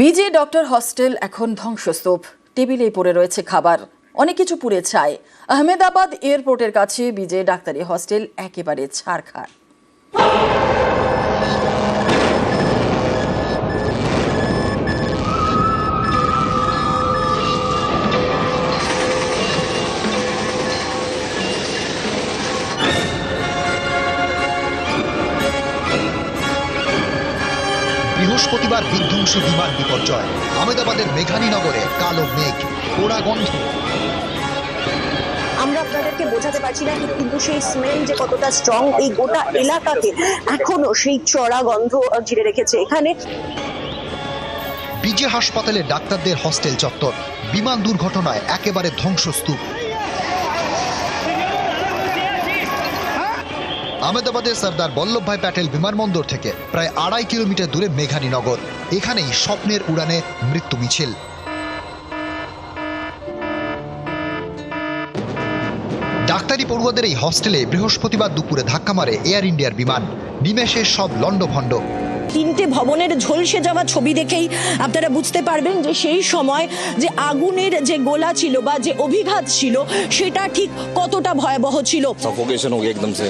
বিজে doctor hostel এখন ধ্বংসস্তূপ। টেবিলে পড়ে রয়েছে খাবার। অনেক কিছু পুড়ে ছাই। আহমেদাবাদ এয়ারপোর্টের কাছে বিজে ডাক্তারি হস্টেল একেবারে ছাড়খাড় বৃহস্পতিবার বিধ্বংসী বিমান বিপর্যয়। আহমেদাবাদের মেঘানীনগরে কালো মেঘ পোড়া গন্ধ। আমরা আপনাদেরকে বোঝাতে পারছি না কিন্তু সেই স্মেল যে কতটা স্ট্রং এই গোটা এলাকাকে এখনও সেই চড়া গন্ধ ঘিরে রেখেছে। এখানে বিজে হাসপাতালে ডাক্তারদের হস্টেল চত্বর। বিমান দুর্ঘটনায় একেবারে ধ্বংসস্তূপ। আহমেদাবাদের সর্দার বল্লভভাই প্যাটেল বিমানবন্দর থেকে প্রায় আড়াই কিলোমিটার দূরে মেঘানীনগর। এখানেই স্বপ্নের উড়ানে মৃত্যু মিছিল। ডাক্তারি পড়ুয়াদের এই হস্টেলে বৃহস্পতিবার দুপুরে ধাক্কা মারে এয়ার ইন্ডিয়ার বিমান। নিমেষে সব লণ্ডভণ্ড। তিনটে ভবনের ঝলসে যাওয়া ছবি দেখেই আপনারা বুঝতে পারবেন যে সেই সময় যে আগুনের যে গোলা ছিল বা যে অভিঘাত ছিল সেটা ঠিক কতটা ভয়াবহ ছিল सफोकेशन हो गया एकदम से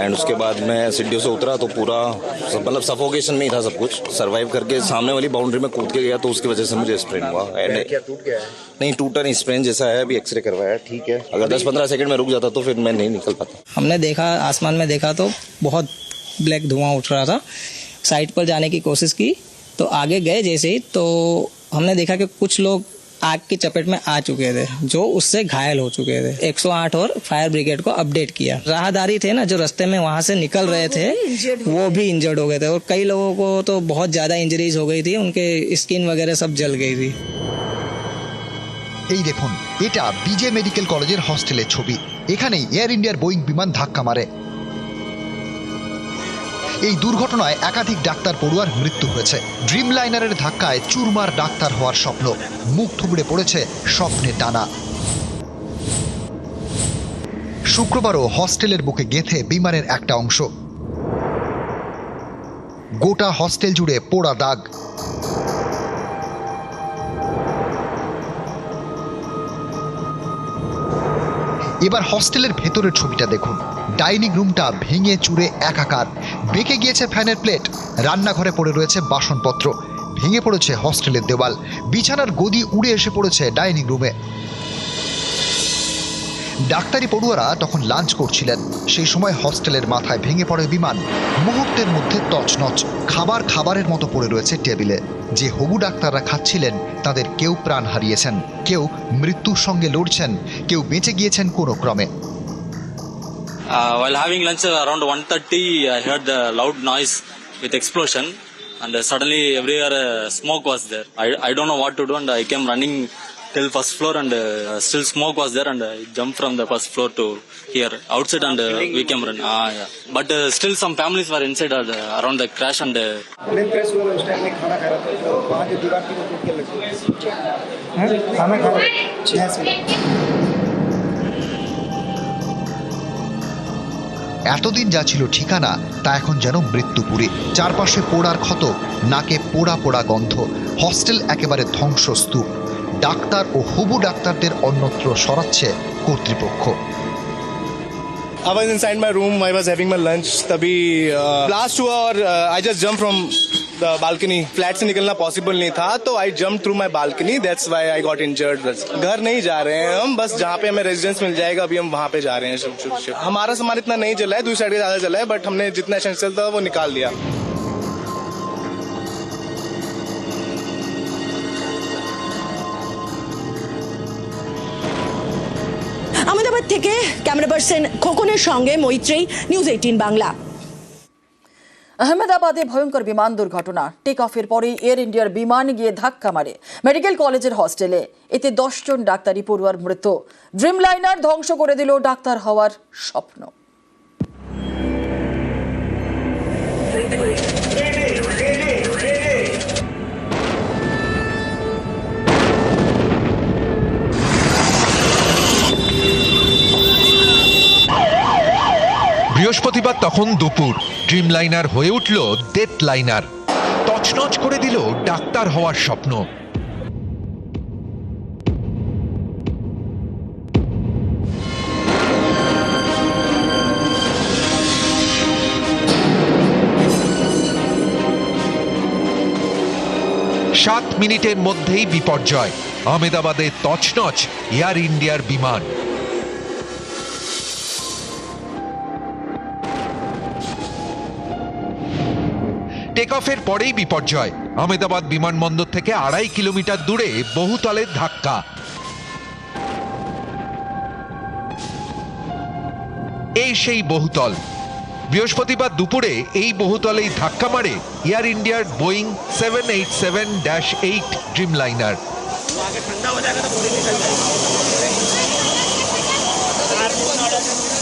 एंड उसके बाद मैं सीढ़ियों से उतरा तो पूरा सब- मतलब सफोकेशन में ही था सब कुछ सरवाइव करके सामने वाली बाउंड्री में कूद के गया तो उसकी वजह से मुझे स्प्रेन हुआ एंड क्या टूट गया नहीं टूटा नहीं स्प्रेन जैसा है अभी एक्सरे करवाया है, ठीक है अगर 10-15 सेकंड में रुक जाता तो फिर मैं नहीं निकल पाता हमने देखा आसमान में देखा तो बहुत ब्लैक धुआं उठ रहा था साइड पर जाने की कोशिश की तो आगे गए जैसे ही तो हमने देखा कि कुछ लोग आग की चपेट में आ चुके थे जो उससे घायल हो चुके थे 108 और फायर ब्रिगेड को अपडेट किया राहदारी थे ना जो रास्ते में वहां से निकल रहे थे वो भी इंजर्ड हो गए थे और कई लोगों को तो बहुत ज्यादा इंजरीज हो गई थी उनके स्किन वगैरह सब जल गई थी এই দেখুন এটা বিজে মেডিকেল কলেজের হস্টেলের ছবি এখানেই এয়ার ইন্ডিয়ার বোয়িং বিমান ধাক্কা মারে এই দুর্ঘটনায় একাধিক ডাক্তার পড়ুয়ার মৃত্যু হয়েছে। ড্রিম লাইনারের ধাক্কায় চুরমার ডাক্তার হওয়ার স্বপ্ন। মুখ থুবড়ে পড়েছে স্বপ্নের ডানা। শুক্রবারও হস্টেলের বুকে গেঁথে বিমানের একটা অংশ। গোটা হস্টেল জুড়ে পোড়া দাগ। এবার হস্টেলের ভেতরের ছবিটা দেখুন। ডাইনিং রুমটা ভেঙে চুরে একাকার। বেঁকে গিয়েছে ফ্যানের প্লেট। রান্নাঘরে পড়ে রয়েছে বাসনপত্র। ভেঙে পড়েছে হস্টেলের দেওয়াল। বিছানার গদি উড়ে এসে পড়েছে ডাইনিং রুমে। ডাক্তারি পড়ুয়ারা তখন লাঞ্চ করছিলেন। সেই সময় হস্টেলের মাথায় ভেঙে পড়ে বিমান। মুহূর্তের মধ্যে তছনছ। খাবার খাবারের মতো পড়ে রয়েছে টেবিলে। যে হবু ডাক্তাররা খাচ্ছিলেন, তাদের কেউ প্রাণ হারিয়েছেন। কেউ মৃত্যুর সঙ্গে লড়ছেন। কেউ বেঁচে গিয়েছেন কোনো ক্রমে। Uh, while having lunch uh, around 1.30, I heard the loud noise with explosion and uh, suddenly everywhere uh, smoke was there. I, I don't know what to do and I came running till first floor and uh, still smoke was there and I jumped from the first floor to here outside and uh, we came run. Ah, yeah. But uh, still some families were inside uh, the, around the crash and uh, मैं press हुआ उस time में खाना खा रहा এতদিন যা ছিল ঠিকানা তা এখন যেন মৃত্যুপুরী চারপাশে পোড়ার ক্ষত নাকে পোড়া পোড়া গন্ধ হস্টেল একেবারে ধ্বংসস্তূপ ডাক্তার ও হবু ডাক্তারদের অন্যত্র সরাচ্ছে কর্তৃপক্ষ I was inside my room. I was having my lunch. तभी blast हुआ और I just jump from the balcony flat से निकलना पॉसिबल नहीं था तो I jump through my balcony that's why I got injured बस घर नहीं जा रहे हैं हम बस जहाँ पे हमें रेजिडेंस मिल जाएगा अभी हम वहाँ पे जा रहे हैं शुभ शुभ शुभ हमारा सामान इतना नहीं चला है दूसरी साइड का ज्यादा चला है बट हमने जितना एसेंशियल था वो निकाल दिया আহমেদাবাদ থেকে ক্যামেরা পার্সন খোকনের সঙ্গে মৈত্রী নিউজ এইটিন বাংলা আহমেদাবাদে ভয়ঙ্কর বিমান দুর্ঘটনা। টেক অফের পরে এয়ার ইন্ডিয়ার বিমান গিয়ে ধাক্কা মারে। মেডিকেল কলেজের হস্টেলে এতে দশজন ডাক্তারি পড়ুয়ার মৃত্যু। ড্রিম লাইনার ধ্বংস করে দিল ডাক্তার হওয়ার স্বপ্ন। তখন দুপুর। ড্রিম লাইনার হয়ে উঠল ডেথ লাইনার তছনছ করে দিল ডাক্তার হওয়ার স্বপ্ন। সাত মিনিটের মধ্যেই বিপর্যয়। আহমেদাবাদে তছনছ এয়ার ইন্ডিয়ার বিমান। টেক অফের পরেই বিপর্যয়। আহমেদাবাদ বিমানবন্দর থেকে আড়াই কিলোমিটার দূরে বহুতলের ধাক্কা। এই সেই বহুতল। বৃহস্পতিবার দুপুরে এই বহুতলেই ধাক্কা মারে এয়ার ইন্ডিয়ার Boeing seven eight seven dash eight Dreamliner এই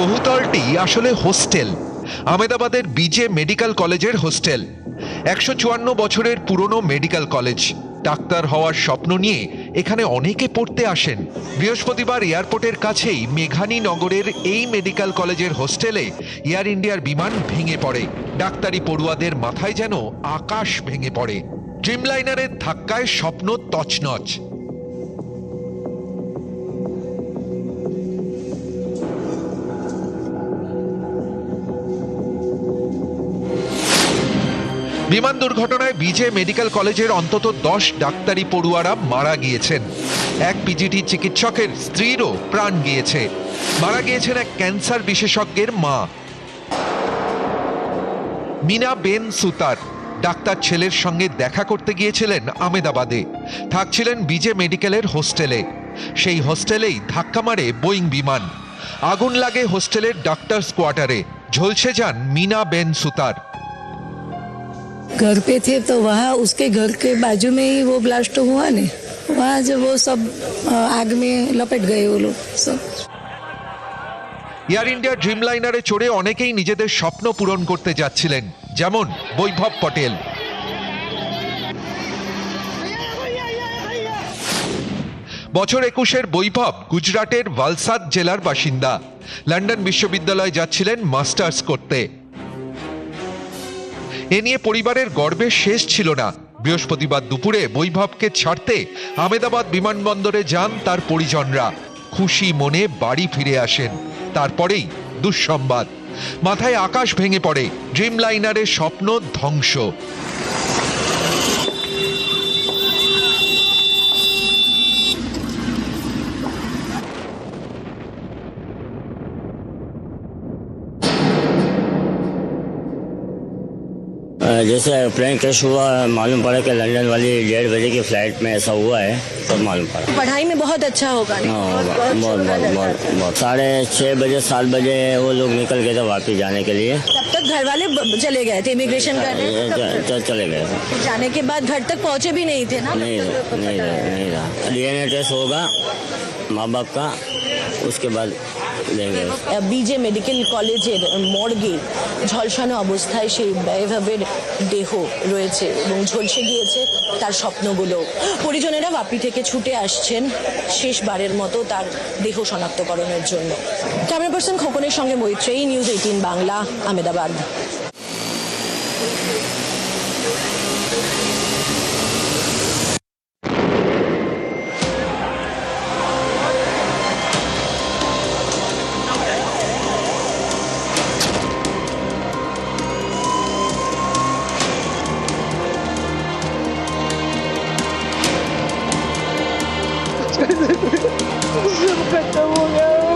বহুতলটি আসলে হোস্টেল। আহমেদাবাদের বিজে মেডিকেল কলেজের হোস্টেল। একশো চুয়ান্ন বছরের পুরনো মেডিকেল কলেজ। ডাক্তার হওয়ার স্বপ্ন নিয়ে এখানে অনেকে পড়তে আসেন। বৃহস্পতিবার এয়ারপোর্টের কাছেই মেঘানী নগরের এই মেডিকেল কলেজের হোস্টেলে এয়ার ইন্ডিয়ার বিমান ভেঙে পড়ে। ডাক্তারি পড়ুয়াদের মাথায় যেন আকাশ ভেঙে পড়ে। ড্রিমলাইনারের ধাক্কায় স্বপ্ন তছনছ। বিমান দুর্ঘটনায় বিজে মেডিকেল কলেজের অন্তত দশ ডাক্তারি পড়ুয়ারা মারা গিয়েছেন। এক পিজিটি চিকিৎসকের স্ত্রীরও প্রাণ গিয়েছে। মারা গিয়েছেন এক ক্যান্সার বিশেষজ্ঞের মা। মিনা বেন সুতার, ডাক্তার ছেলের সঙ্গে দেখা করতে গিয়েছিলেন আমেদাবাদে। থাকছিলেন বিজে মেডিকেলের হোস্টেলে। সেই হোস্টেলেই ধাক্কা মারে বোয়িং বিমান। আগুন লাগে হোস্টেলের ডাক্তার কোয়ার্টারে। ঝলসে যান মিনা বেন সুতার। घर पे थे तो वहाँ उसके घर के बाजू में ही वो ब्लास्ट हुआ ने वहाँ जब वो सब अ, आग में लपट गए वो लोग सब এয়ার ইন্ডিয়া ড্রিমলাইনারে চড়ে অনেকেই নিজেদের স্বপ্ন পূরণ করতে যাচ্ছিলেন যেমন বৈভব পটেল বছর একুশের বৈভব গুজরাটের ভালসাদ জেলার বাসিন্দা লন্ডন বিশ্ববিদ্যালয়ে যাচ্ছিলেন মাস্টার্স করতে এ নিয়ে পরিবারের গর্বের শেষ ছিল না। বৃহস্পতিবার দুপুরে বৈভবকে ছাড়তে আমেদাবাদ বিমানবন্দরে যান তার পরিজনরা। খুশি মনে বাড়ি ফিরে আসেন। তারপরেই দুঃসংবাদ। মাথায় আকাশ ভেঙে পড়ে। ড্রিমলাইনারের স্বপ্ন ধ্বংস। जैसे एयरप्लेन क्रैश हुआ मालूम पड़ा कि लंदन वाली डेढ़ बजे की फ़्लाइट में ऐसा हुआ है तब मालूम पड़ा। पढ़ाई में बहुत अच्छा होगा हाँ, बहुत बहुत बहुत बहुत। साढ़े छः बजे सात बजे वो लोग निकल गए थे वापस जाने के लिए। तब तक घर वाले चले गए थे इमिग्रेशन करने? तब च- चले गए। थे जाने के बाद घर तक पहुँचे भी नहीं थे ना? नहीं नहीं रहा नहीं रहा। डीएनए टेस्ट होगा माँ बाप का उसके बाद বিজে মেডিকেল কলেজের মর্গে ঝলসানো অবস্থায় সেই ব্যয়ভাবের দেহ রয়েছে এবং ঝলসে গিয়েছে তার স্বপ্নগুলো। পরিজনেরা বাপি থেকে ছুটে আসছেন শেষবারের মতো তার দেহ শনাক্তকরণের জন্য। ক্যামেরা পার্সন খোকনের সঙ্গে Maitreyi, news eighteen Bangla Juro que é tão.